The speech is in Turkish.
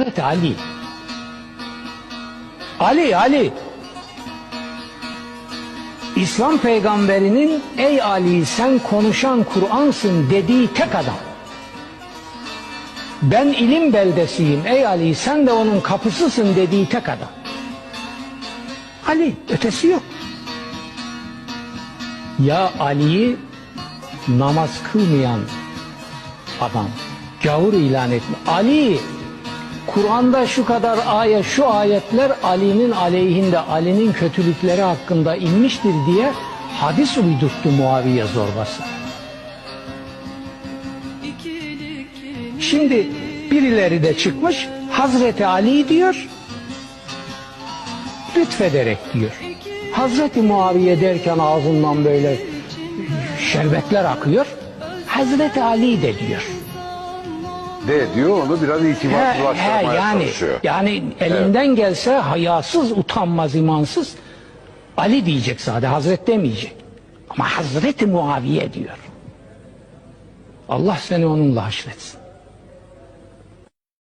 Hazreti Ali. Ali, Ali. İslam peygamberinin ey Ali sen konuşan Kur'ansın dediği tek adam. Ben ilim beldesiyim ey Ali sen de onun kapısısın dediği tek adam. Ali ötesi yok. Ya Ali'yi namaz kılmayan adam gavur ilan etme. Ali Kur'an'da şu kadar ayet, şu ayetler Ali'nin aleyhinde, Ali'nin kötülükleri hakkında inmiştir diye hadis uydurttu Muaviye zorbası. Şimdi birileri de çıkmış Hazreti Ali diyor, lütfederek diyor. Hazreti Muaviye derken ağzından böyle şerbetler akıyor. Hazreti Ali de diyor. De diyor onu biraz He, he, itibarsızlaştırmaya yani çalışıyor. yani elinden gelse hayasız, utanmaz, imansız Ali diyecek sadece, Hazret demeyecek. Ama Hazreti Muaviye diyor. Allah seni onunla haşretsin.